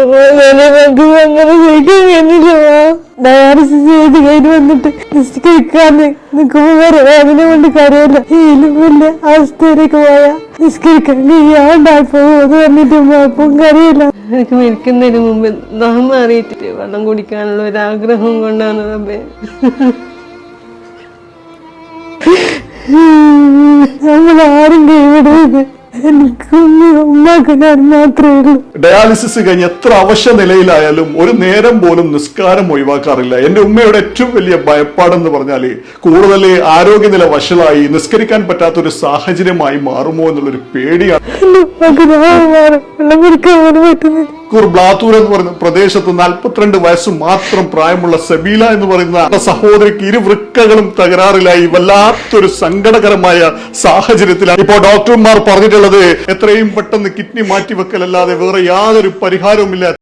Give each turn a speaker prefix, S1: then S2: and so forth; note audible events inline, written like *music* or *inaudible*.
S1: *laughs* Dialysis ചെയ്ത് കഴിഞ്ഞ് വന്നിട്ട് നിസ്കരിക്കാന്ന് നിൽക്കുമ്പോ വേറെ വേദന കൊണ്ട് കരയില്ല ഏലുമില്ല അവസ്ഥയിലേക്ക് പോയാ നിസ്കരിക്കാൻ കഴിയാണ്ടായിപ്പോ അത് പറഞ്ഞിട്ട് അപ്പം കരയില്ല എനിക്ക് മരിക്കുന്നതിന് മുമ്പ് ദാഹം മാറിയിട്ട് വെള്ളം കുടിക്കാനുള്ള ഒരു ആഗ്രഹം കൊണ്ടാണ് റബ്ബേ നമ്മൾ ആരും കൈവിടരുത്.
S2: ഡയാലിസിസ് കഴിഞ്ഞ് എത്ര അവശ്യ നിലയിലായാലും ഒരു നേരം പോലും നിസ്കാരം ഒഴിവാക്കാറില്ല. എന്റെ ഉമ്മയുടെ ഏറ്റവും വലിയ ഭയപ്പാടെന്ന് പറഞ്ഞാൽ കൂടുതൽ ആരോഗ്യനില വഷളായി നിസ്കരിക്കാൻ പറ്റാത്ത ഒരു സാഹചര്യമായി മാറുമോ എന്നുള്ളൊരു പേടിയാണ്.
S1: എന്റെ ഉമ്മാക്ക് ഞാൻ മാറും വെള്ളം കുടിക്കാൻ പോലും പറ്റുന്നില്ല.
S2: കൂർ ബ്ലാത്തൂർ എന്ന് പറയുന്ന പ്രദേശത്ത് നാൽപ്പത്തിരണ്ട് വയസ്സ് മാത്രം പ്രായമുള്ള സബീല എന്ന് പറയുന്ന സഹോദരിക്ക് ഇരു വൃക്കകളും തകരാറിലായി വല്ലാത്തൊരു സങ്കടകരമായ സാഹചര്യത്തിലാണ്. ഇപ്പോൾ ഡോക്ടർമാർ പറഞ്ഞിട്ടുള്ളത് എത്രയും പെട്ടെന്ന് കിഡ്നി മാറ്റിവെക്കലല്ലാതെ വേറെ യാതൊരു പരിഹാരവുമില്ല.